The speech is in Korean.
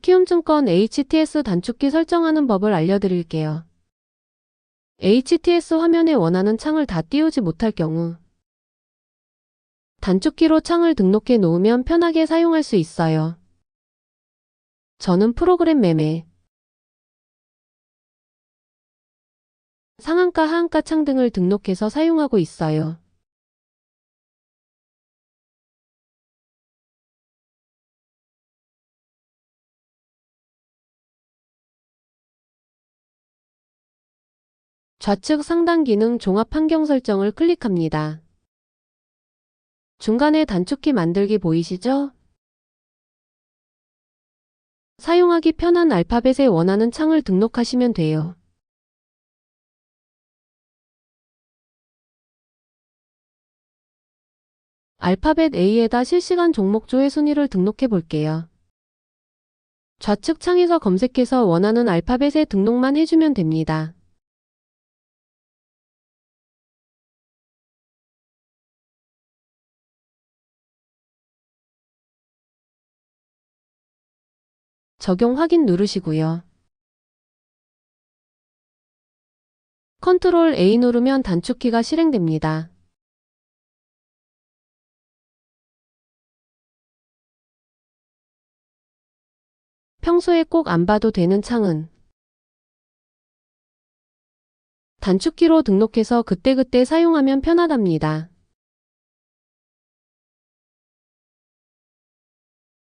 키움증권 HTS 단축키 설정하는 법을 알려드릴게요. HTS 화면에 원하는 창을 다 띄우지 못할 경우 단축키로 창을 등록해 놓으면 편하게 사용할 수 있어요. 저는 프로그램 매매, 상한가 하한가 창 등을 등록해서 사용하고 있어요. 좌측 상단 기능 종합 환경 설정을 클릭합니다. 중간에 단축키 만들기 보이시죠? 사용하기 편한 알파벳에 원하는 창을 등록하시면 돼요. 알파벳 A에다 실시간 종목조회 순위를 등록해 볼게요. 좌측 창에서 검색해서 원하는 알파벳에 등록만 해주면 됩니다. 적용 확인 누르시고요. 컨트롤 A 누르면 단축키가 실행됩니다. 평소에 꼭 안 봐도 되는 창은 단축키로 등록해서 그때그때 사용하면 편하답니다.